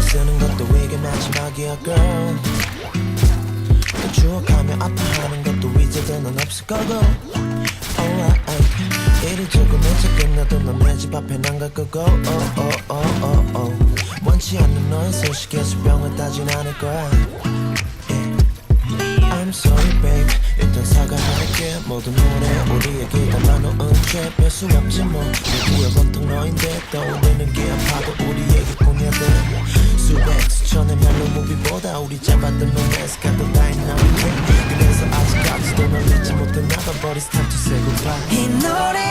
쓰는 것도 이게 마지막이야 girl. 또 추억하며 아파하는 것도 이제는 없을 거고. Alright. 일이 조금 일찍 끝나도 넌내집 앞엔 안갈 거고. Oh, oh, oh, oh, oh. 원치 않는 너의 소식에 수병을 따진 않을 거야 sorry babe. 일단 사과할게. 모든 노래 우리에게 담아놓은 죄별수 없지 뭐. 드디어 보통 너인데 떠오르는 게 아파도 우리 얘기뿐이야 돼. 수백 수천의 멜로 무비보다 우리 잡았던 로맨스가 더 다이나믹해 그래서 아직까지도 널 잊지 못해. 나가버린 It's time 이 노래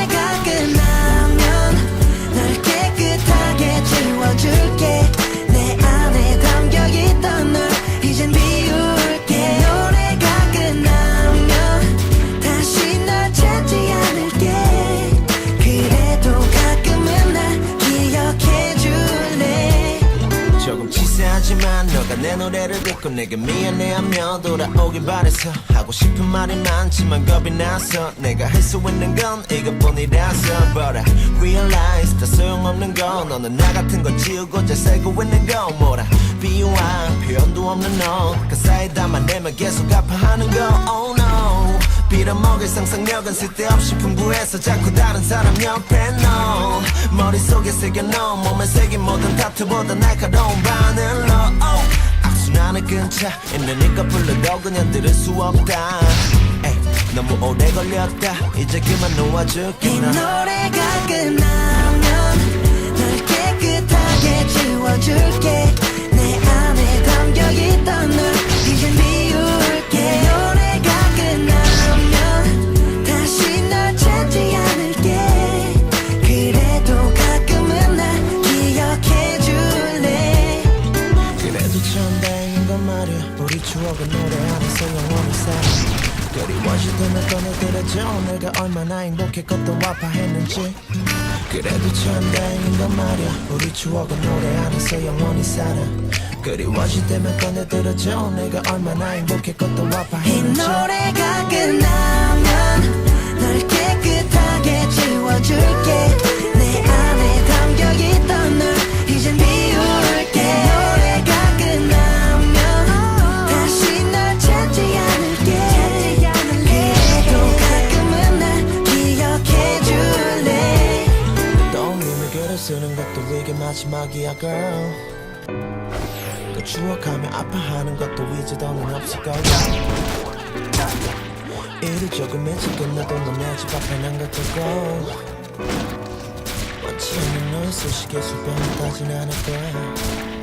조금 치세하지만 너가 내 노래를 듣고 내게 미안해하며 돌아오길 바래서 하고 싶은 말이 많지만 겁이 나서 내가 할 수 있는 건 이것뿐이라서 But I realize 다 소용없는 건 너는 나 같은 거 지우고 잘 살고 있는 거 뭐라 비유한 표현도 없는 너그 사이 담아내면 계속 아파하는 거 Oh no 빌어먹을 상상력은 쓸데없이 풍부해서 자꾸 다른 사람 옆에 너 머릿속에 새겨넣어 몸에 새긴 모든 타투보다 날카로운 바늘로 oh. 악순환을 끊자 있는니까 불러도 그냥 들을 수 없다. 에이, 너무 오래 걸렸다. 이제 그만 놓아줄게 이나 노래가 끝나 추억은 노래 안에서 영원히 살아 그리워질 때면 꺼내들어줘 내가 얼마나 행복했고 아파했는지. 그래도 참 다행인 건 말이야. 우리 추억은 노래 안에서 영원히 살아. 그리워질 때면 꺼내들어줘 내가 얼마나 행복했고 이 아파했는지. 노래가 끝나면 널 깨끗하게 지워줄게 마지막이야 girl. 또 추억하며 아파하는 것도 이제 더는 없을 거야. 일이 조금 일찍 끝나도 넌내집 앞에 안 갔고 원치 않는 너의 소식에 수병을 따진 않을 거야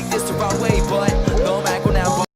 take this the wrong way but 너 말고